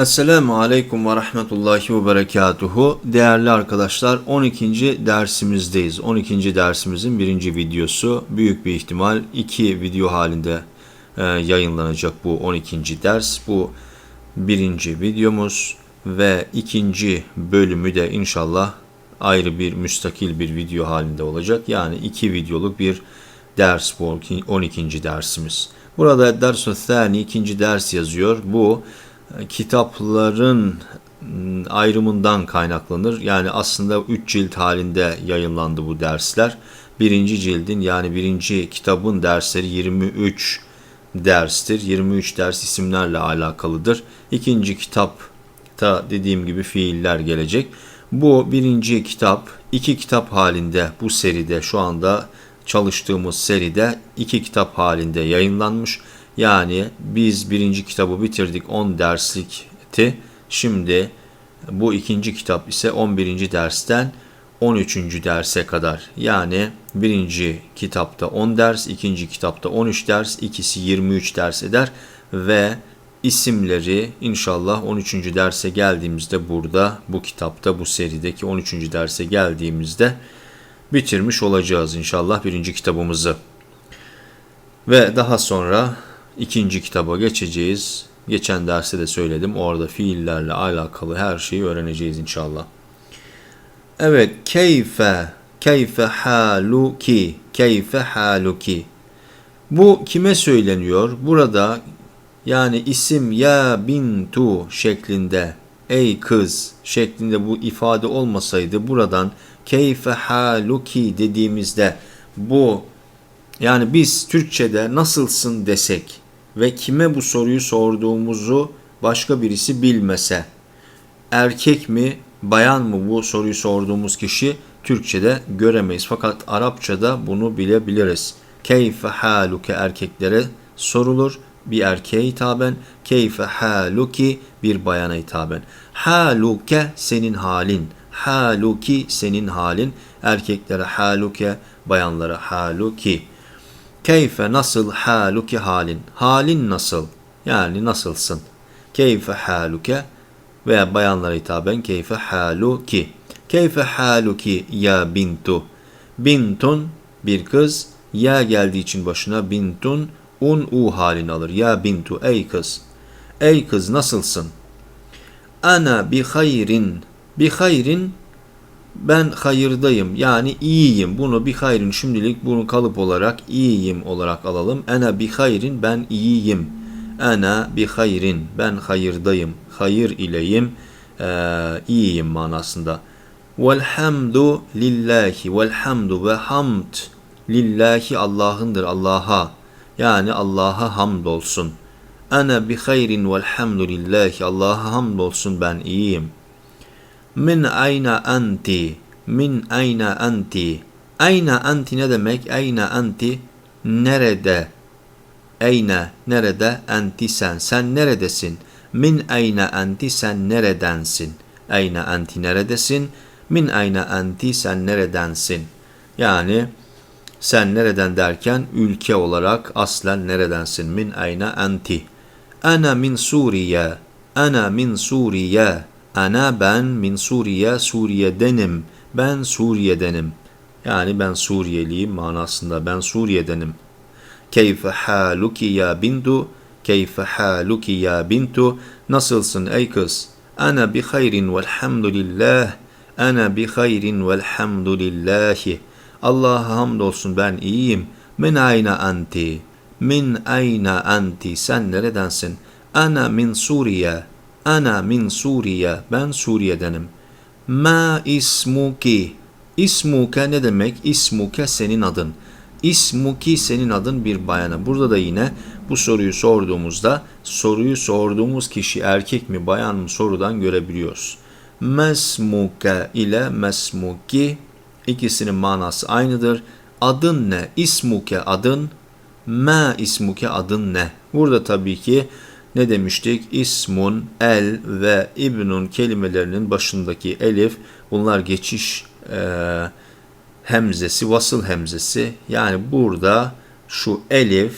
Esselamu Aleyküm ve Rahmetullahi ve Berekatuhu. Değerli arkadaşlar 12. dersimizdeyiz. 12. dersimizin birinci videosu. Büyük bir ihtimal iki video halinde e, yayınlanacak bu 12. ders. Bu birinci videomuz ve ikinci bölümü de inşallah ayrı bir müstakil bir video halinde olacak. Yani iki videoluk bir ders bu 12. dersimiz. Burada ders thani ikinci ders yazıyor. Bu kitapların ım, ayrımından kaynaklanır. Yani aslında 3 cilt halinde yayınlandı bu dersler. Birinci cildin yani birinci kitabın dersleri 23 derstir. 23 ders isimlerle alakalıdır. İkinci kitapta dediğim gibi fiiller gelecek. Bu birinci kitap iki kitap halinde bu seride şu anda çalıştığımız seride iki kitap halinde yayınlanmış. Yani biz birinci kitabı bitirdik 10 derslikti. Şimdi bu ikinci kitap ise 11. dersten 13. derse kadar. Yani birinci kitapta 10 ders, ikinci kitapta 13 ders, ikisi 23 ders eder ve isimleri inşallah 13. derse geldiğimizde burada bu kitapta bu serideki 13. derse geldiğimizde bitirmiş olacağız inşallah birinci kitabımızı. Ve daha sonra ikinci kitaba geçeceğiz. Geçen derste de söyledim. Orada fiillerle alakalı her şeyi öğreneceğiz inşallah. Evet, keyfe, keyfe haluki, keyfe haluki. Bu kime söyleniyor? Burada yani isim ya bintu şeklinde, ey kız şeklinde bu ifade olmasaydı buradan keyfe haluki dediğimizde bu yani biz Türkçe'de nasılsın desek ve kime bu soruyu sorduğumuzu başka birisi bilmese erkek mi bayan mı bu soruyu sorduğumuz kişi Türkçe'de göremeyiz. Fakat Arapça'da bunu bilebiliriz. Keyfe haluke erkeklere sorulur bir erkeğe hitaben. Keyfe haluki bir bayana hitaben. Haluke senin halin. Haluki senin halin. Erkeklere haluke, bayanlara haluki. Keyfe nasıl haluki halin? Halin nasıl? Yani nasılsın? Keyfe haluke veya bayanlara hitaben keyfe haluki. Keyfe haluki ya bintu. Bintun bir kız. Ya geldiği için başına bintun un u halini alır. Ya bintu ey kız. Ey kız nasılsın? Ana bi hayrin. Bi hayrin ben hayırdayım yani iyiyim. Bunu bir hayrin şimdilik bunu kalıp olarak iyiyim olarak alalım. Ana bi hayrin ben iyiyim. Ana bi hayrin ben hayırdayım. Hayır ileyim. Ee, iyiyim manasında. Velhamdu lillahi. Velhamdu ve hamd lillahi Allah'ındır Allah'a. Yani Allah'a hamdolsun. Ana bi hayrin velhamdülillahi. Allah'a hamdolsun ben iyiyim. Min ayna anti. Min ayna anti. Ayna anti ne demek? Ayna anti nerede? Ayna nerede? Anti sen. Sen neredesin? Min ayna anti sen neredensin? Ayna anti neredesin? Min ayna anti sen neredensin? Yani sen nereden derken ülke olarak aslen neredensin? Min ayna anti. Ana min Suriye. Ana min Suriye. Ana ben min Suriye. Suriye'denim. Ben Suriye'denim. Yani ben Suriyeliyim manasında ben Suriye'denim. Keyfe haluki ya bintu. Keyfe haluki ya bintu. Nasılsın ey kız? Ana bi hayrin velhamdülillah. Ana bi hayrin velhamdülillahi. Allah'a hamdolsun ben iyiyim. Min ayna anti. Min ayna anti. Sen neredensin? Ana min Suriye. Ana min Suriye. Ben Suriye'denim. Ma ismuki. İsmuke ne demek? İsmuke senin adın. İsmuki senin adın bir bayana. Burada da yine bu soruyu sorduğumuzda soruyu sorduğumuz kişi erkek mi bayan mı sorudan görebiliyoruz. Mesmuke ile mesmuki ikisinin manası aynıdır. Adın ne? İsmuke adın. Ma ismuke adın ne? Burada tabii ki ne demiştik? İsmun, el ve ibnun kelimelerinin başındaki elif bunlar geçiş e, hemzesi, vasıl hemzesi. Yani burada şu elif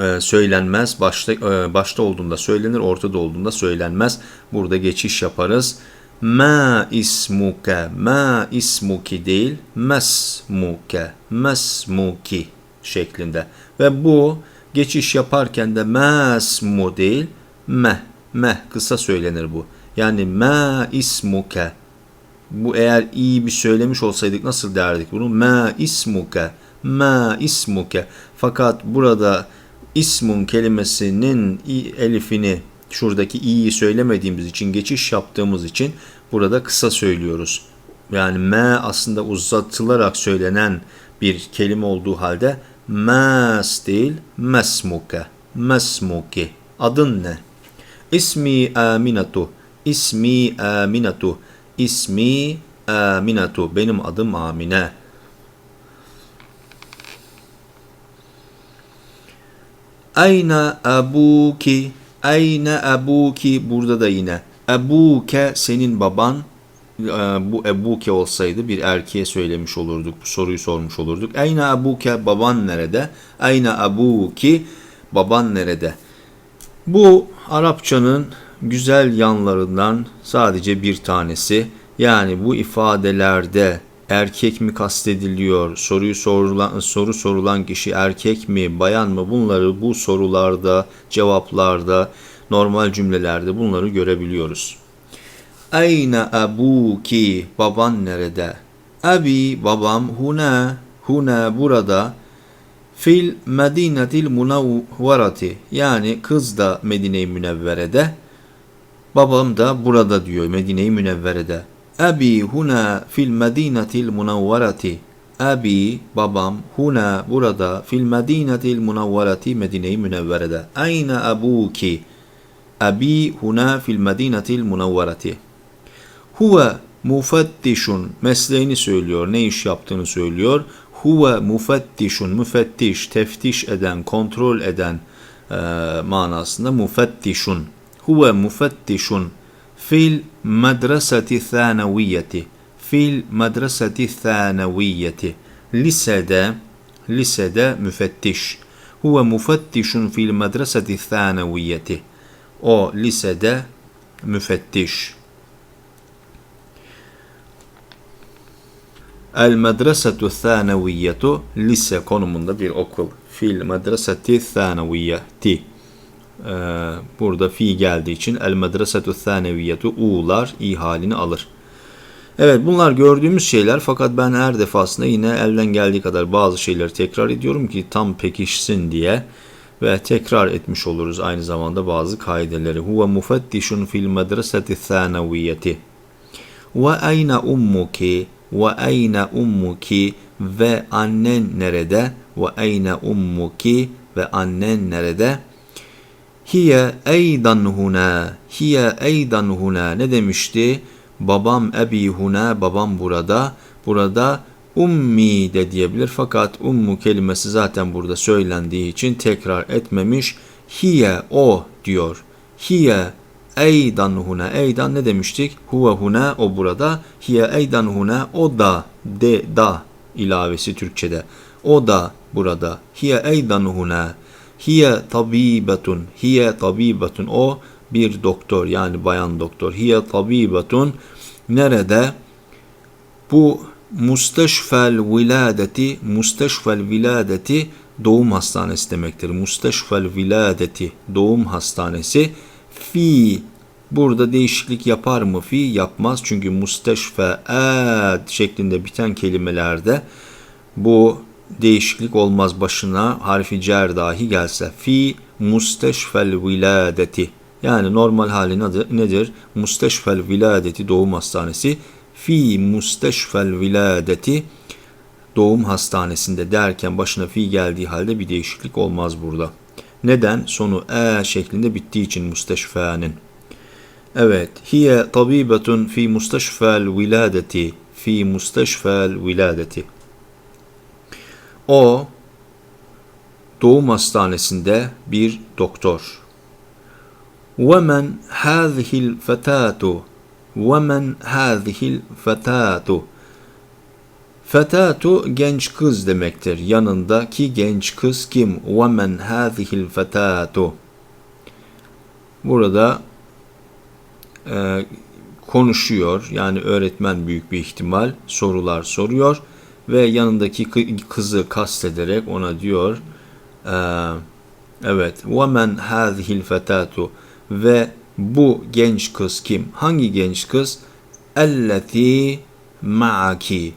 e, söylenmez. Başta e, başta olduğunda söylenir, ortada olduğunda söylenmez. Burada geçiş yaparız. Ma ismuke, ma ismuki değil, mesmuke, mesmuki şeklinde. Ve bu geçiş yaparken de mesmu değil, meh, meh kısa söylenir bu. Yani ma ismuke. Bu eğer iyi bir söylemiş olsaydık nasıl derdik bunu? Ma ismuke, ma ismuke. Fakat burada ismun kelimesinin elifini şuradaki i'yi söylemediğimiz için geçiş yaptığımız için burada kısa söylüyoruz. Yani me aslında uzatılarak söylenen bir kelime olduğu halde mas değil mesmuke. Mesmuki. Adın ne? İsmi Aminatu. İsmi Aminatu. İsmi Aminatu. Benim adım Amine. Ayna abuki Ayna abuki burada da yine. Ebuke senin baban bu ebuke olsaydı bir erkeğe söylemiş olurduk. Bu soruyu sormuş olurduk. Ayna abuke baban nerede? Ayna abuki baban nerede? Bu Arapçanın güzel yanlarından sadece bir tanesi. Yani bu ifadelerde erkek mi kastediliyor, soruyu sorulan, soru sorulan kişi erkek mi, bayan mı bunları bu sorularda, cevaplarda, normal cümlelerde bunları görebiliyoruz. Ayna abuki, baban nerede? Abi, babam, huna, huna burada, fil medinetil munavvarati, yani kız da Medine-i Münevvere'de, babam da burada diyor Medine-i Münevvere'de. Abi huna fil medinetil munavvarati. Abi babam huna burada fil medinetil munavvarati Medine-i Münevvere'de. Ayna abuki? Abi huna fil medinetil munavvarati. Huve mufettişun mesleğini söylüyor, ne iş yaptığını söylüyor. Huve mufettişun, müfettiş, teftiş eden, kontrol eden e, manasında mufettişun. Huve mufettişun fil medreseti thanaviyeti fil medreseti thanaviyeti lisede lisede müfettiş huve müfettişun fil medreseti thanaviyeti o lisede müfettiş El medresetu thanaviyetu lise konumunda bir okul. Fil medreseti thanaviyeti ee, burada fi geldiği için el medresetu thaneviyetu u'lar i halini alır. Evet bunlar gördüğümüz şeyler fakat ben her defasında yine elden geldiği kadar bazı şeyleri tekrar ediyorum ki tam pekişsin diye ve tekrar etmiş oluruz aynı zamanda bazı kaideleri. Huve mufettişun fil medreseti thaneviyeti. Ve ayna ummuki ve ayna ummuki ve annen nerede? Ve ayna ummuki ve annen nerede? Hiye eydan huna. Hiye eydan huna. Ne demişti? Babam ebi huna. Babam burada. Burada ummi de diyebilir. Fakat ummu kelimesi zaten burada söylendiği için tekrar etmemiş. Hiye o diyor. Hiye eydan huna. Eydan ne demiştik? Huve huna o burada. Hiye eydan huna o da de da ilavesi Türkçede. O da burada. Hiye eydan huna. Hiye tabibetun. Hiye tabibetun. O bir doktor yani bayan doktor. Hiye tabibetun. Nerede? Bu musteşfel viladeti, musteşfel viladeti doğum hastanesi demektir. Musteşfel viladeti doğum hastanesi. Fi Burada değişiklik yapar mı fi? Yapmaz. Çünkü musteşfe şeklinde biten kelimelerde bu değişiklik olmaz başına harfi cer dahi gelse. Fi musteşfel viladeti. Yani normal hali nedir? Musteşfel viladeti doğum hastanesi. Fi musteşfel viladeti doğum hastanesinde derken başına fi geldiği halde bir değişiklik olmaz burada. Neden? Sonu e şeklinde bittiği için musteşfenin. Evet. Hiye tabibetun fi musteşfel viladeti. Fi musteşfel viladeti. O doğum hastanesinde bir doktor. وَمَنْ هَذِهِ الْفَتَاتُ وَمَنْ هَذِهِ الْفَتَاتُ Fetatu genç kız demektir. Yanındaki genç kız kim? Ve men hâzihil fetatu. Burada e, konuşuyor. Yani öğretmen büyük bir ihtimal sorular soruyor ve yanındaki kı- kızı kastederek ona diyor e, evet وَمَنْ هَذِهِ الْفَتَاتُ ve bu genç kız kim? Hangi genç kız? اَلَّتِي مَعَكِ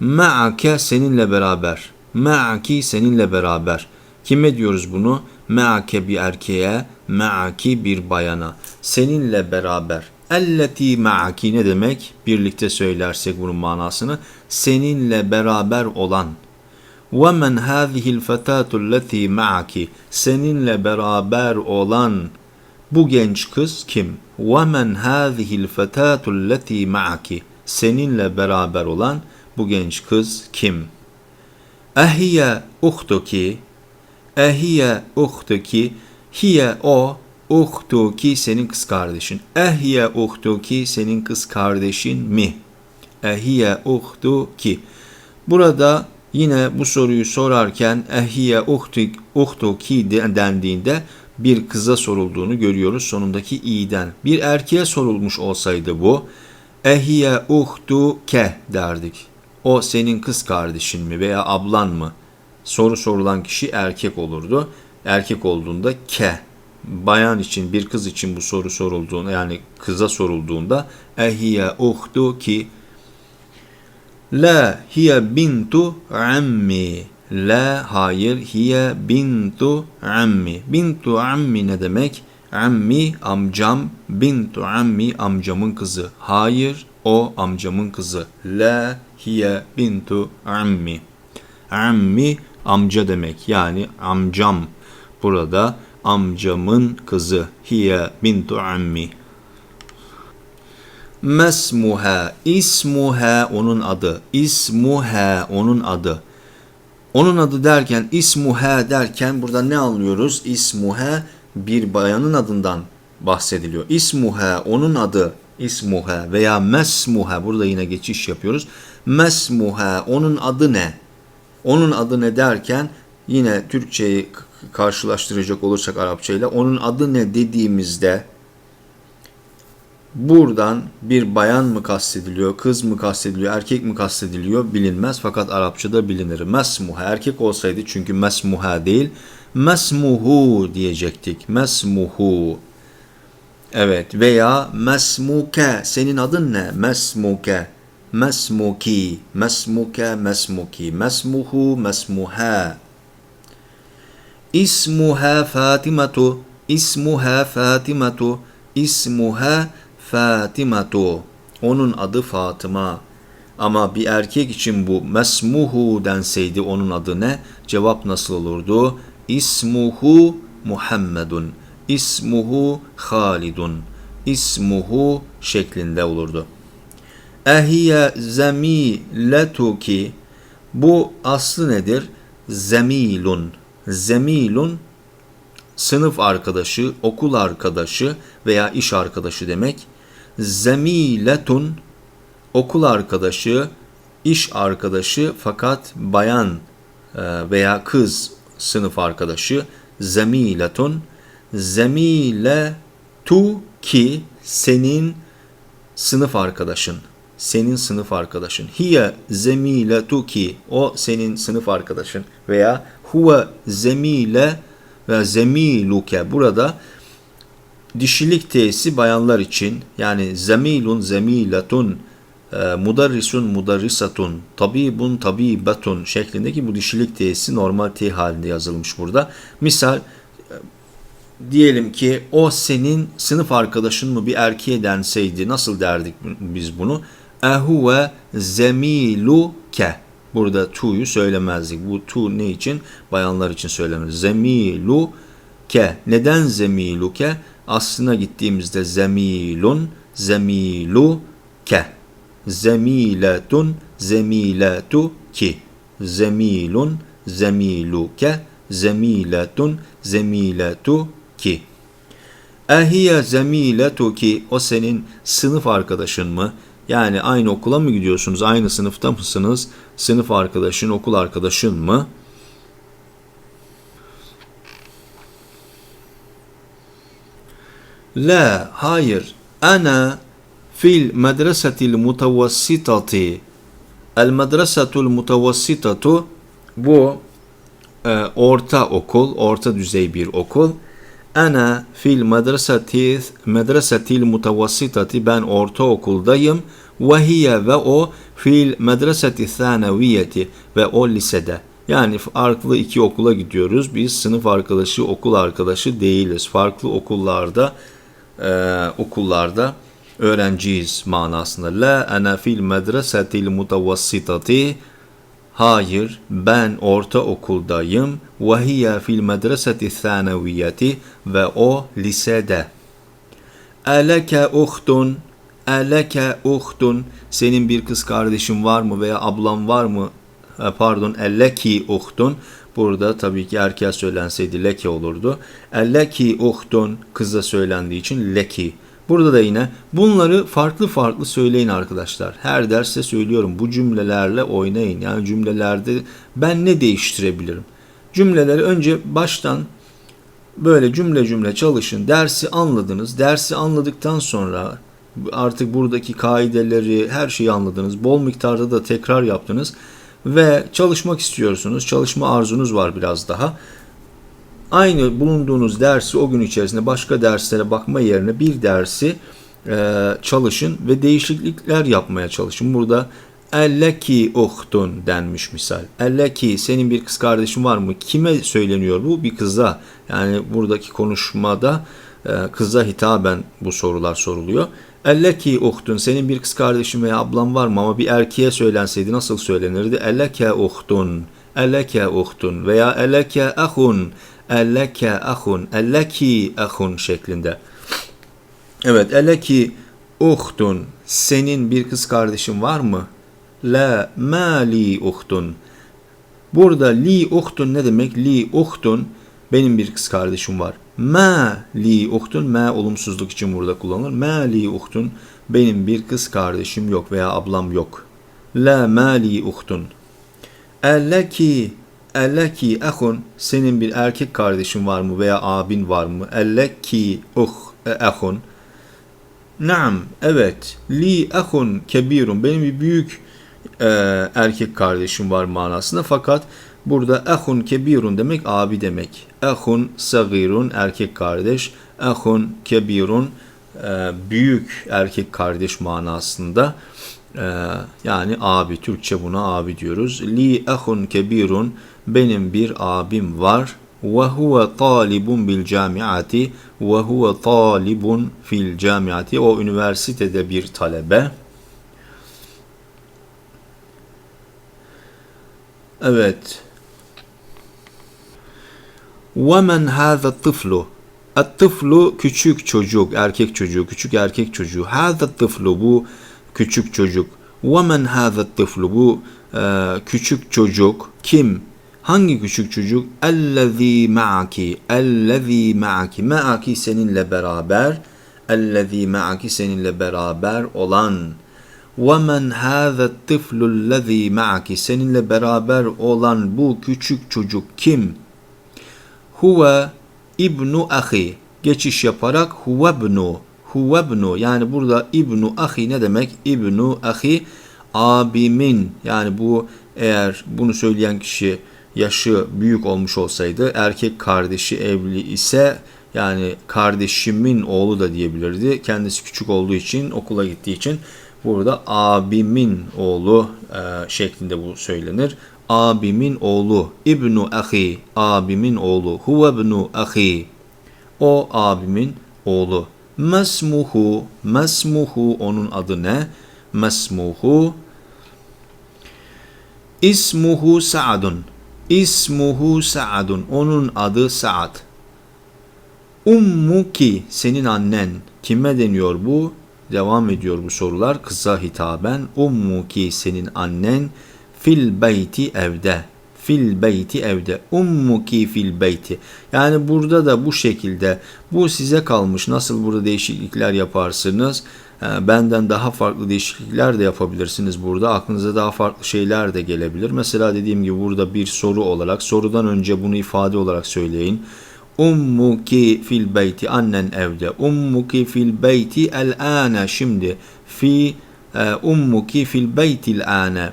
Ma'ake seninle beraber. Ma'aki seninle beraber. Kime diyoruz bunu? Ma'ake bir erkeğe, ma'aki bir bayana. seninle beraber. Elleti ma'aki ne demek? Birlikte söylersek bunun manasını. Seninle beraber olan. Ve men hâzihil fetâtu leti ma'aki. Seninle beraber olan bu genç kız kim? Ve men hâzihil fetâtu leti ma'aki. Seninle beraber olan bu genç kız kim? Ehiye uhtuki. Ehiye uhtuki. Hiye o uhtuki senin kız kardeşin. Ehiye uhtuki senin kız kardeşin mi? Ehiye uhtuki Burada yine bu soruyu sorarken ehiye uhtuk, uhtuki dendiğinde bir kıza sorulduğunu görüyoruz sonundaki i'den. Bir erkeğe sorulmuş olsaydı bu ehiye uhtuke derdik. O senin kız kardeşin mi veya ablan mı? Soru sorulan kişi erkek olurdu. Erkek olduğunda ke. Bayan için bir kız için bu soru sorulduğunda yani kıza sorulduğunda ehiye uhtu ki La hiye bintu ammi. La hayır hiye bintu ammi. Bintu ammi ne demek? Ammi amcam, bintu ammi amcamın kızı. Hayır o amcamın kızı. La hiye bintu ammi. Ammi amca demek yani amcam. Burada amcamın kızı. Hiye bintu ammi. Mesmuha, ismuha onun adı. İsmuha onun adı. Onun adı derken ismuha derken burada ne anlıyoruz? İsmuha bir bayanın adından bahsediliyor. İsmuha onun adı ismuha veya mesmuha burada yine geçiş yapıyoruz. Mesmuha onun adı ne? Onun adı ne derken yine Türkçeyi karşılaştıracak olursak Arapça ile onun adı ne dediğimizde buradan bir bayan mı kastediliyor, kız mı kastediliyor, erkek mi kastediliyor bilinmez fakat Arapçada bilinir. Mesmuha erkek olsaydı çünkü mesmuha değil mesmuhu diyecektik. Mesmuhu Evet veya mesmuke senin adın ne? Mesmuke mesmuki mesmuke mesmuki mesmuhu mesmuha İsmuha Fatimatu İsmuha Fatimatu İsmuha Fatimatu onun adı Fatıma ama bir erkek için bu mesmuhu denseydi onun adı ne? Cevap nasıl olurdu? İsmuhu Muhammedun İsmuhu Halidun. İsmuhu şeklinde olurdu. Ehiye zemiletuki bu aslı nedir? Zemilun. Zemilun sınıf arkadaşı, okul arkadaşı veya iş arkadaşı demek. Zemiletun okul arkadaşı, iş arkadaşı fakat bayan e, veya kız sınıf arkadaşı. Zemiletun zemile tu ki senin sınıf arkadaşın. Senin sınıf arkadaşın. Hiye zemile tu ki o senin sınıf arkadaşın veya huve zemile ve zemiluke burada dişilik tesi bayanlar için yani zemilun zemiletun e, mudarrisun mudarrisatun tabibun tabibetun şeklindeki bu dişilik tesi normal T halinde yazılmış burada. Misal diyelim ki o senin sınıf arkadaşın mı bir erkeğe denseydi nasıl derdik biz bunu? Ehuve zemiluke. Burada tu'yu söylemezdik. Bu tu ne için? Bayanlar için söylemez. Zemiluke. Neden zemiluke? Aslına gittiğimizde zemilun, zemiluke. Zemiletun, zemiletu ki. Zemilun, zemiluke, zemiletun, zemiletu ki. Ehiye zemiletu ki o senin sınıf arkadaşın mı? Yani aynı okula mı gidiyorsunuz? Aynı sınıfta mısınız? Sınıf arkadaşın, okul arkadaşın mı? La, hayır. Ana fil medresetil mutavassitati. El medresetul mutavassitatu bu e, orta okul, orta düzey bir okul. Ana fil medreseti medresetil mutavassitati ben orta okuldayım. Ve hiye ve o fil medreseti thanaviyeti ve o lisede. Yani farklı iki okula gidiyoruz. Biz sınıf arkadaşı, okul arkadaşı değiliz. Farklı okullarda e, okullarda öğrenciyiz manasında. La ana fil medresetil mutavassitati Hayır, ben orta okuldayım. Ve hiye fil medreseti thanaviyeti ve o lisede. Eleke uhtun, eleke uhtun. Senin bir kız kardeşin var mı veya ablam var mı? E, Pardon, elleki uhtun. Burada tabii ki erkeğe söylenseydi leke olurdu. Elleki uhtun kıza söylendiği için leki. Burada da yine bunları farklı farklı söyleyin arkadaşlar. Her derste söylüyorum bu cümlelerle oynayın. Yani cümlelerde ben ne değiştirebilirim? Cümleleri önce baştan böyle cümle cümle çalışın. Dersi anladınız. Dersi anladıktan sonra artık buradaki kaideleri her şeyi anladınız. Bol miktarda da tekrar yaptınız ve çalışmak istiyorsunuz. Çalışma arzunuz var biraz daha aynı bulunduğunuz dersi o gün içerisinde başka derslere bakma yerine bir dersi e, çalışın ve değişiklikler yapmaya çalışın. Burada elleki uhtun denmiş misal. Elleki senin bir kız kardeşin var mı? Kime söyleniyor bu? Bir kıza. Yani buradaki konuşmada e, kıza hitaben bu sorular soruluyor. Elleki uhtun senin bir kız kardeşin veya ablan var mı? Ama bir erkeğe söylenseydi nasıl söylenirdi? Elleke uhtun. Elleke uhtun veya elleke ahun Elleke ahun, elleki ahun şeklinde. Evet, elleki uhtun, senin bir kız kardeşin var mı? La ma li uhtun. Burada li uhtun ne demek? Li uhtun, benim bir kız kardeşim var. Ma li uhtun, ma olumsuzluk için burada kullanılır. Ma li uhtun, benim bir kız kardeşim yok veya ablam yok. La ma li uhtun. Elleki Elleki ehun senin bir erkek kardeşin var mı veya abin var mı? Elleki uh ehun Naam evet li ehun kebirun benim bir büyük e, erkek kardeşim var manasında fakat burada ehun kebirun demek abi demek. Ehun sagirun erkek kardeş. Ehun kebirun e, büyük erkek kardeş manasında. E, yani abi Türkçe buna abi diyoruz. Li ehun kebirun benim bir abim var. Ve huve talibun bil camiati ve huve talibun fil camiati. O üniversitede bir talebe. Evet. Ve men hâze tıflu. At-tıflu küçük çocuk, erkek çocuğu, küçük erkek çocuğu. Hâze tıflu bu küçük çocuk. Men hâze tıflu bu küçük çocuk kim? Hangi küçük çocuk? Ellezî ma'aki. Ellezî ma'aki. Ma'aki seninle beraber. Ellezî ma'aki seninle beraber olan. Ve men hâze tıflullezî ma'aki. Seninle beraber olan bu küçük çocuk kim? Huve ibnu ahi. Geçiş yaparak huvebnu. Huvebnu. Yani burada ibnu ahi ne demek? İbnu ahi abimin. Yani bu eğer bunu söyleyen kişi yaşı büyük olmuş olsaydı erkek kardeşi evli ise yani kardeşimin oğlu da diyebilirdi. Kendisi küçük olduğu için okula gittiği için burada abimin oğlu e, şeklinde bu söylenir. Abimin oğlu İbnu ahi abimin oğlu huve ibnu ahi o abimin oğlu. Mesmuhu mesmuhu onun adı ne? Mesmuhu. İsmuhu Sa'dun İsmuhu Sa'dun. Onun adı Sa'd. Ummuki senin annen. Kime deniyor bu? Devam ediyor bu sorular kısa hitaben. Ummuki senin annen fil beyti evde. fil beyti evde. Ummuki fil beyti. Yani burada da bu şekilde bu size kalmış. Nasıl burada değişiklikler yaparsınız? Ee, Benden daha farklı değişiklikler de yapabilirsiniz burada. Aklınıza daha farklı şeyler de gelebilir. Mesela dediğim gibi burada bir soru olarak sorudan önce bunu ifade olarak söyleyin. Ummuki fil beyti annen evde. Ummuki fil beyti el ane şimdi fi e, ummuki fil beytil ane.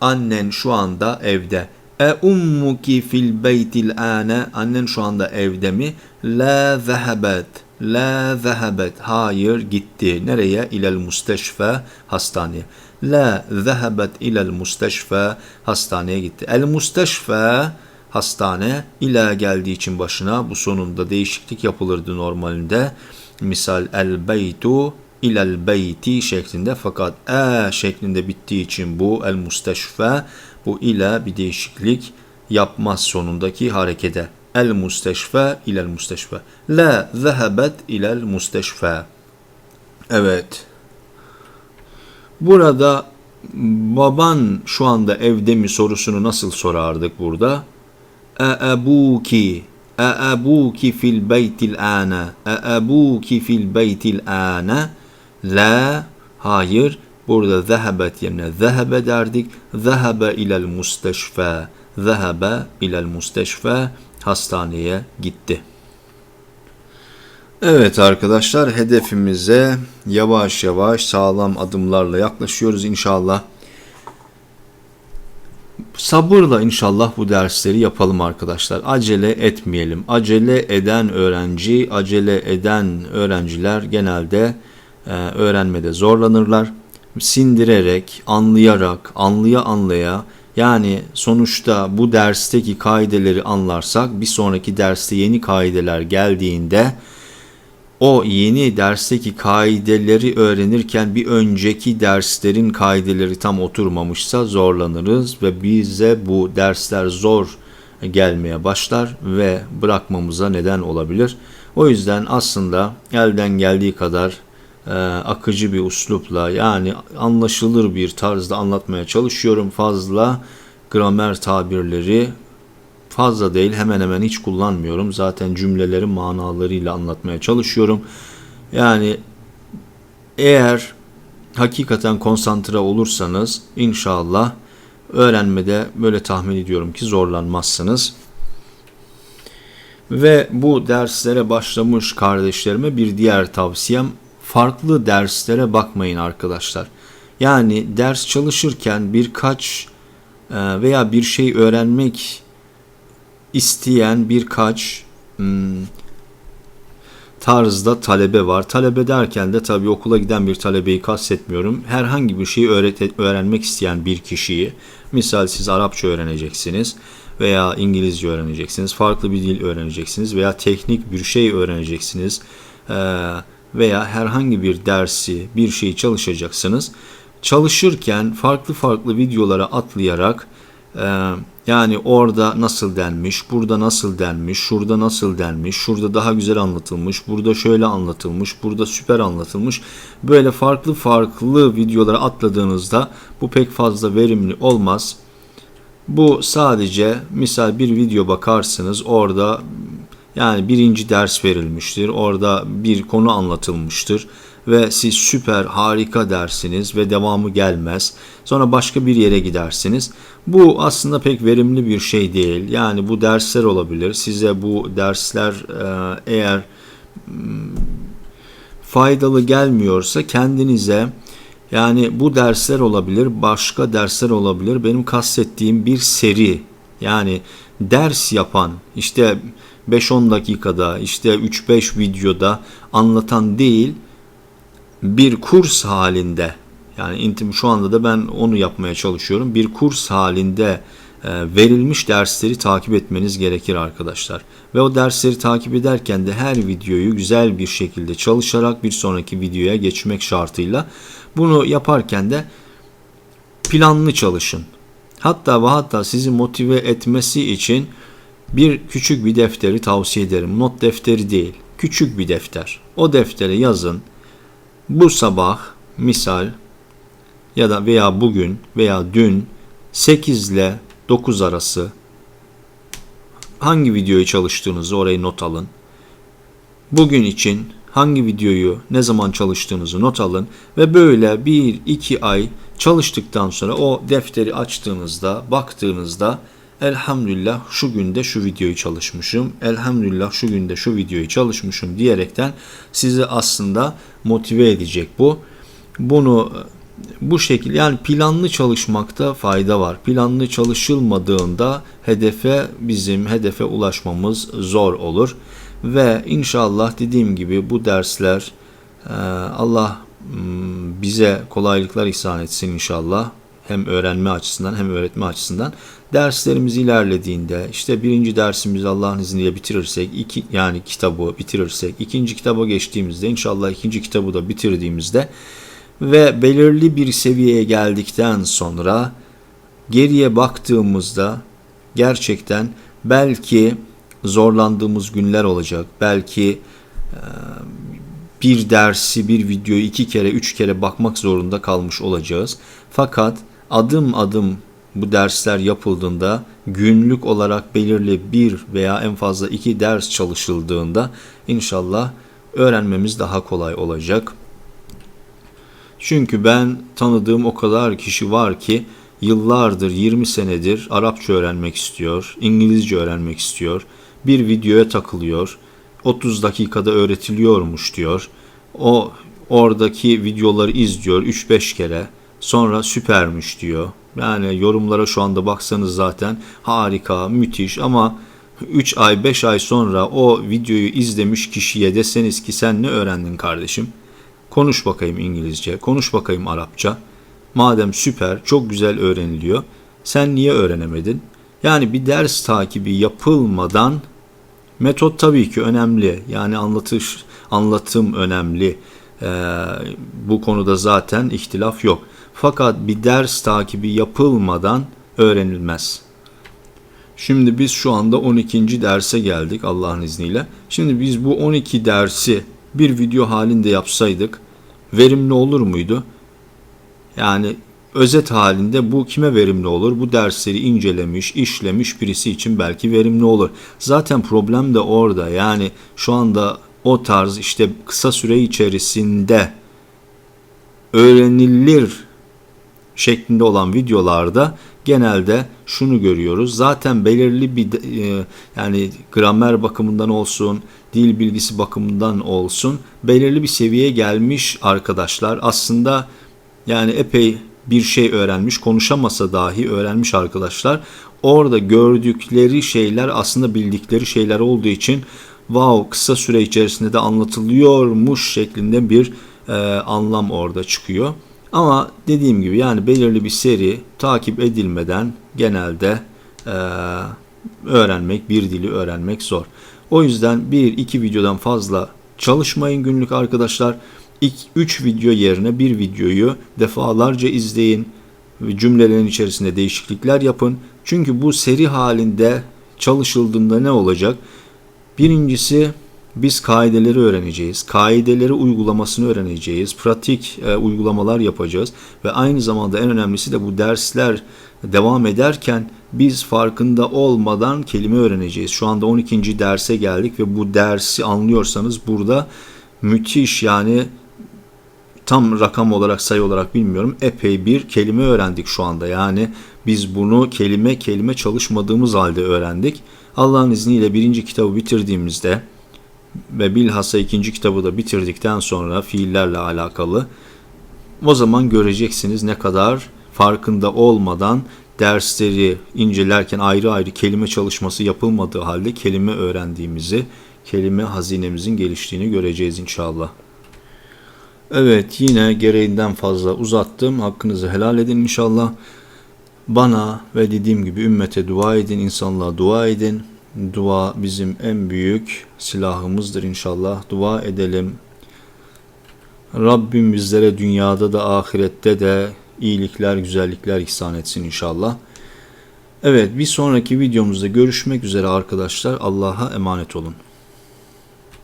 Annen şu anda evde. E ummuki fil beytil ane. Annen şu anda evde mi? La zehebet. La zehebet. Hayır gitti. Nereye? İlel musteşfe hastaneye. La zehebet ilel musteşfe hastaneye gitti. El musteşfe hastane ila geldiği için başına bu sonunda değişiklik yapılırdı normalinde. Misal el beytu ilel beyti şeklinde fakat e şeklinde bittiği için bu el musteşfe bu ile bir değişiklik yapmaz sonundaki harekete. El musteşfa ilel musteşfa. La zehebet ilel musteşfa. Evet. Burada baban şu anda evde mi sorusunu nasıl sorardık burada? E ebuki e ebuki fil beytil ana e ebuki fil beytil ana la hayır burada zehebet yerine zehebe derdik zehebe ilel musteşfa zehebe ilel musteşfa hastaneye gitti. Evet arkadaşlar hedefimize yavaş yavaş sağlam adımlarla yaklaşıyoruz inşallah. Sabırla inşallah bu dersleri yapalım arkadaşlar. Acele etmeyelim. Acele eden öğrenci, acele eden öğrenciler genelde e, öğrenmede zorlanırlar. Sindirerek, anlayarak, anlaya anlaya yani sonuçta bu dersteki kaideleri anlarsak bir sonraki derste yeni kaideler geldiğinde o yeni dersteki kaideleri öğrenirken bir önceki derslerin kaideleri tam oturmamışsa zorlanırız ve bize bu dersler zor gelmeye başlar ve bırakmamıza neden olabilir. O yüzden aslında elden geldiği kadar e, akıcı bir uslupla yani anlaşılır bir tarzda anlatmaya çalışıyorum. Fazla gramer tabirleri fazla değil hemen hemen hiç kullanmıyorum. Zaten cümlelerin manalarıyla anlatmaya çalışıyorum. Yani eğer hakikaten konsantre olursanız inşallah öğrenmede böyle tahmin ediyorum ki zorlanmazsınız. Ve bu derslere başlamış kardeşlerime bir diğer tavsiyem farklı derslere bakmayın arkadaşlar. Yani ders çalışırken birkaç e, veya bir şey öğrenmek isteyen birkaç hmm, tarzda talebe var. Talebe derken de tabii okula giden bir talebeyi kastetmiyorum. Herhangi bir şeyi öğrenmek isteyen bir kişiyi, misal siz Arapça öğreneceksiniz veya İngilizce öğreneceksiniz, farklı bir dil öğreneceksiniz veya teknik bir şey öğreneceksiniz veya herhangi bir dersi, bir şeyi çalışacaksınız. Çalışırken farklı farklı videolara atlayarak yani orada nasıl denmiş, burada nasıl denmiş, şurada nasıl denmiş, şurada daha güzel anlatılmış, burada şöyle anlatılmış, burada süper anlatılmış. Böyle farklı farklı videolara atladığınızda bu pek fazla verimli olmaz. Bu sadece misal bir video bakarsınız orada yani birinci ders verilmiştir. Orada bir konu anlatılmıştır ve siz süper harika dersiniz ve devamı gelmez. Sonra başka bir yere gidersiniz. Bu aslında pek verimli bir şey değil. Yani bu dersler olabilir. Size bu dersler e, eğer hmm, faydalı gelmiyorsa kendinize yani bu dersler olabilir, başka dersler olabilir. Benim kastettiğim bir seri yani ders yapan işte 5-10 dakikada işte 3-5 videoda anlatan değil bir kurs halinde yani intim şu anda da ben onu yapmaya çalışıyorum. Bir kurs halinde e, verilmiş dersleri takip etmeniz gerekir arkadaşlar. Ve o dersleri takip ederken de her videoyu güzel bir şekilde çalışarak bir sonraki videoya geçmek şartıyla bunu yaparken de planlı çalışın. Hatta ve hatta sizi motive etmesi için bir küçük bir defteri tavsiye ederim. Not defteri değil, küçük bir defter. O deftere yazın. Bu sabah misal ya da veya bugün veya dün 8 ile 9 arası hangi videoyu çalıştığınızı orayı not alın. Bugün için hangi videoyu ne zaman çalıştığınızı not alın ve böyle 1-2 ay çalıştıktan sonra o defteri açtığınızda, baktığınızda elhamdülillah şu günde şu videoyu çalışmışım, elhamdülillah şu günde şu videoyu çalışmışım diyerekten sizi aslında motive edecek bu. Bunu bu şekilde yani planlı çalışmakta fayda var. Planlı çalışılmadığında hedefe bizim hedefe ulaşmamız zor olur. Ve inşallah dediğim gibi bu dersler e, Allah bize kolaylıklar ihsan etsin inşallah. Hem öğrenme açısından hem öğretme açısından. Derslerimiz ilerlediğinde işte birinci dersimizi Allah'ın izniyle bitirirsek, iki, yani kitabı bitirirsek, ikinci kitaba geçtiğimizde inşallah ikinci kitabı da bitirdiğimizde ve belirli bir seviyeye geldikten sonra geriye baktığımızda gerçekten belki zorlandığımız günler olacak. Belki bir dersi, bir videoyu iki kere, üç kere bakmak zorunda kalmış olacağız. Fakat adım adım bu dersler yapıldığında günlük olarak belirli bir veya en fazla iki ders çalışıldığında inşallah öğrenmemiz daha kolay olacak. Çünkü ben tanıdığım o kadar kişi var ki yıllardır 20 senedir Arapça öğrenmek istiyor, İngilizce öğrenmek istiyor. Bir videoya takılıyor. 30 dakikada öğretiliyormuş diyor. O oradaki videoları izliyor 3-5 kere. Sonra süpermiş diyor. Yani yorumlara şu anda baksanız zaten harika, müthiş ama 3 ay 5 ay sonra o videoyu izlemiş kişiye deseniz ki sen ne öğrendin kardeşim? Konuş bakayım İngilizce, konuş bakayım Arapça. Madem süper, çok güzel öğreniliyor. Sen niye öğrenemedin? Yani bir ders takibi yapılmadan metot tabii ki önemli. Yani anlatış, anlatım önemli. Ee, bu konuda zaten ihtilaf yok. Fakat bir ders takibi yapılmadan öğrenilmez. Şimdi biz şu anda 12. derse geldik Allah'ın izniyle. Şimdi biz bu 12 dersi bir video halinde yapsaydık verimli olur muydu? Yani özet halinde bu kime verimli olur? Bu dersleri incelemiş, işlemiş birisi için belki verimli olur. Zaten problem de orada. Yani şu anda o tarz işte kısa süre içerisinde öğrenilir şeklinde olan videolarda genelde şunu görüyoruz. Zaten belirli bir e, yani gramer bakımından olsun, dil bilgisi bakımından olsun belirli bir seviyeye gelmiş arkadaşlar. Aslında yani epey bir şey öğrenmiş, konuşamasa dahi öğrenmiş arkadaşlar. Orada gördükleri şeyler aslında bildikleri şeyler olduğu için wow kısa süre içerisinde de anlatılıyormuş şeklinde bir e, anlam orada çıkıyor. Ama dediğim gibi yani belirli bir seri takip edilmeden genelde e, öğrenmek, bir dili öğrenmek zor. O yüzden bir iki videodan fazla çalışmayın günlük arkadaşlar. 3 video yerine bir videoyu defalarca izleyin. Cümlelerin içerisinde değişiklikler yapın. Çünkü bu seri halinde çalışıldığında ne olacak? Birincisi biz kaideleri öğreneceğiz. Kaideleri uygulamasını öğreneceğiz. Pratik e, uygulamalar yapacağız. Ve aynı zamanda en önemlisi de bu dersler devam ederken biz farkında olmadan kelime öğreneceğiz. Şu anda 12. derse geldik ve bu dersi anlıyorsanız burada müthiş yani tam rakam olarak sayı olarak bilmiyorum epey bir kelime öğrendik şu anda. Yani biz bunu kelime kelime çalışmadığımız halde öğrendik. Allah'ın izniyle birinci kitabı bitirdiğimizde ve bilhassa ikinci kitabı da bitirdikten sonra fiillerle alakalı o zaman göreceksiniz ne kadar farkında olmadan dersleri incelerken ayrı ayrı kelime çalışması yapılmadığı halde kelime öğrendiğimizi, kelime hazinemizin geliştiğini göreceğiz inşallah. Evet yine gereğinden fazla uzattım. Hakkınızı helal edin inşallah. Bana ve dediğim gibi ümmete dua edin, insanlığa dua edin. Dua bizim en büyük silahımızdır inşallah. Dua edelim. Rabbim bizlere dünyada da ahirette de iyilikler, güzellikler ihsan etsin inşallah. Evet bir sonraki videomuzda görüşmek üzere arkadaşlar. Allah'a emanet olun.